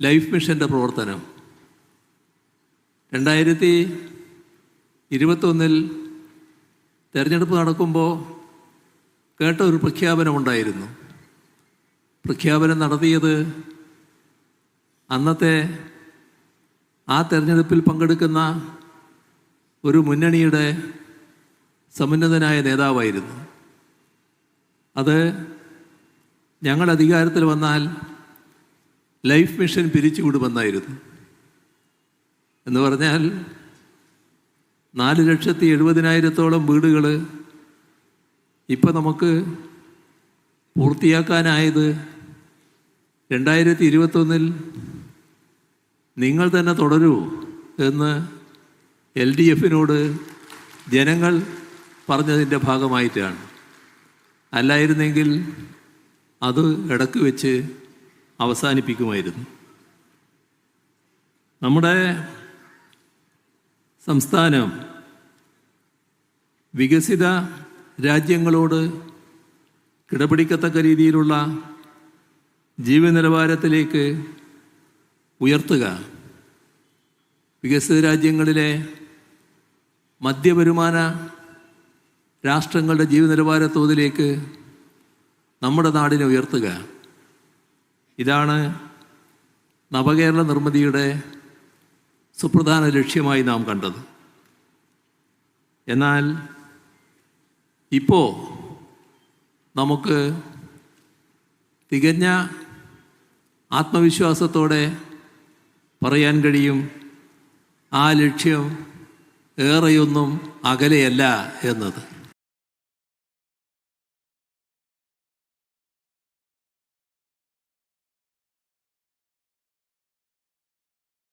Life മിഷന്റെ പ്രവർത്തനം. രണ്ടായിരത്തി ഇരുപത്തൊന്നിൽ തിരഞ്ഞെടുപ്പ് നടക്കുമ്പോൾ കേട്ട ഒരു പ്രഖ്യാപനമുണ്ടായിരുന്നു പ്രഖ്യാപനം നടത്തിയത് അന്നത്തെ ആ തെരഞ്ഞെടുപ്പിൽ പങ്കെടുക്കുന്ന ഒരു മുന്നണിയുടെ സമുന്നതനായ നേതാവായിരുന്നു. അത് ഞങ്ങൾ അധികാരത്തിൽ വന്നാൽ ലൈഫ് മിഷൻ പിരിച്ചുവിടുമെന്നായിരുന്നു എന്ന് പറഞ്ഞാൽ നാല് ലക്ഷത്തി എഴുപതിനായിരത്തോളം വീടുകൾ ഇപ്പം നമുക്ക് പൂർത്തിയാക്കാനായത് രണ്ടായിരത്തി ഇരുപത്തൊന്നിൽ നിങ്ങൾ തന്നെ തുടരൂ എന്ന് എൽ ഡി എഫിനോട് ജനങ്ങൾ പറഞ്ഞതിന്റെ ഭാഗമായിട്ടാണ്. അല്ലായിരുന്നെങ്കിൽ അത് ഇടയ്ക്ക് വെച്ച് അവസാനിപ്പിക്കുമായിരുന്നു. നമ്മുടെ സംസ്ഥാനം വികസിത രാജ്യങ്ങളോട് കിടപിടിക്കത്തക്ക രീതിയിലുള്ള ജീവ നിലവാരത്തിലേക്ക് ഉയർത്തുക വികസിത രാജ്യങ്ങളിലെ മധ്യവരുമാന രാഷ്ട്രങ്ങളുടെ ജീവ നിലവാര തോതിലേക്ക് നമ്മുടെ നാടിനെ ഉയർത്തുക ഇതാണ് നവകേരള നിർമ്മിതിയുടെ സുപ്രധാന ലക്ഷ്യമായി നാം കണ്ടത്. എന്നാൽ ഇപ്പോൾ നമുക്ക് തികഞ്ഞ ആത്മവിശ്വാസത്തോടെ പറയാൻ കഴിയും ആ ലക്ഷ്യം ഏറെയൊന്നും അകലെയല്ല എന്നത്.